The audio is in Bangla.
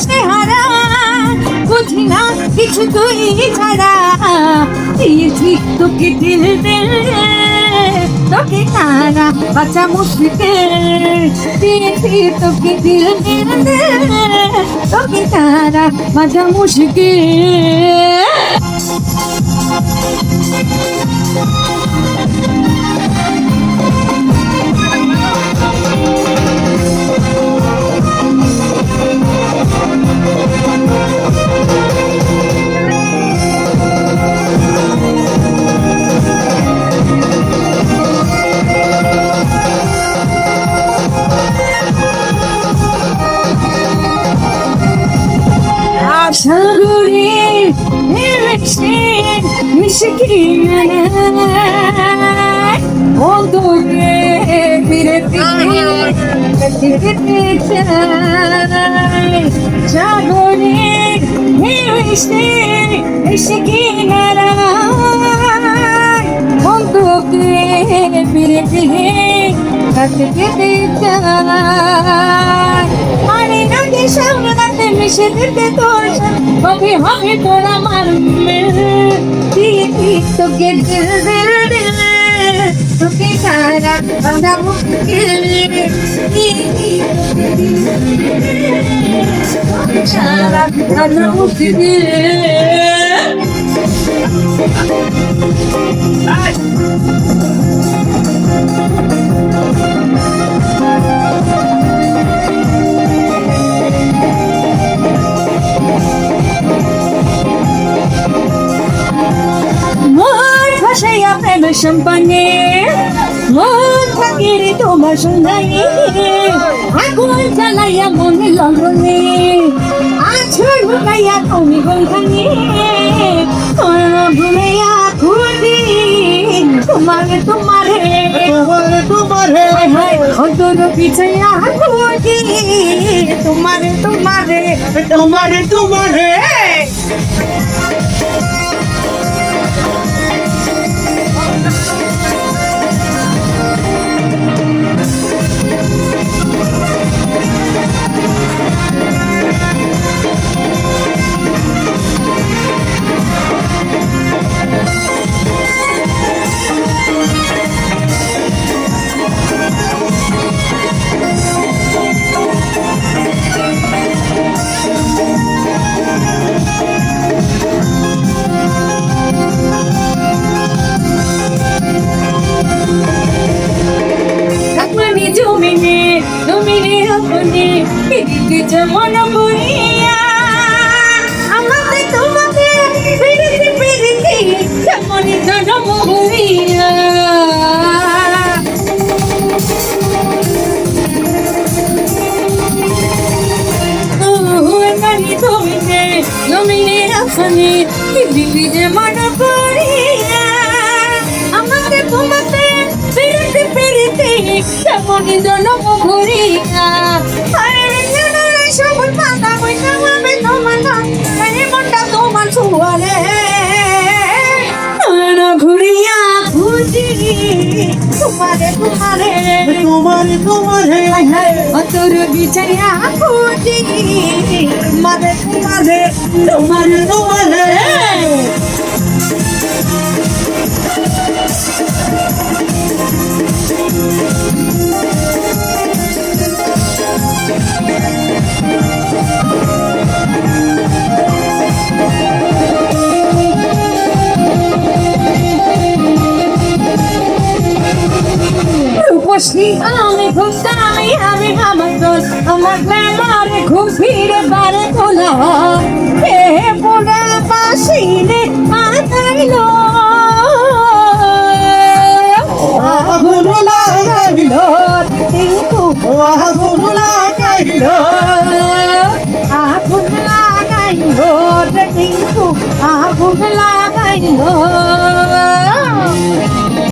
দিশে হারা বুঝি না কিছু তুই ছাড়া। দিয়েছি তোকে দিল দিল তোকে তারা বাঁচা মুশকিল। দিয়েছি তোকে দিল দিল তোকে তারা বাঁচা মুশকিল। 사거리 일시 미시기네 어둠에 비례비례비례비례 사거리 일시 미시기네 어둠에 비례비례 비례비례 আরে নদী সামলাতে মিশে দিতে তোর হবে হবে তোর আমার দিয়ে দি তোকে দিল দিল দিল তোকে সারা দিল তোকে সারা বাঁধা মুশকিল মন সম্পানে মন থাকিরে তোমার সন্ধানে। আগুন জ্বালাইয়া মনে লগনে আছর ঢুকাইয়া তুমি গন্ধানে ভুলাইয়া খুঁজি তোমারে তোমারে। তোমারে অন্তর পিছাইয়া খুঁজি তোমারে তোমারে। তোমারে তোমারে। জমিনে আপনি এদিকে যেমন বইয়া আমাদের তোমাদের ফিরিতে ফিরিতে যেমন জনম ঘুরিয়া সবুজ পাতা বইটা আমি তোমার নাম এই মনটা তোমার ছুয়ারে ঘুরিয়া খুঁজি তোমারে তোমারে। তোমারে তোমারে। অতর বিচারিয়া খুঁজি তোমারে তোমারে তোমারে তোমারে আমি খুব আমি আমার দোষ আমার মেলার ঘুষির বারে তোলা এ বোনা বাসিনে আতাইল আগুন লাগাইল আগুন লাগাইল আগুন লাগাইল আগুন লাগাইল।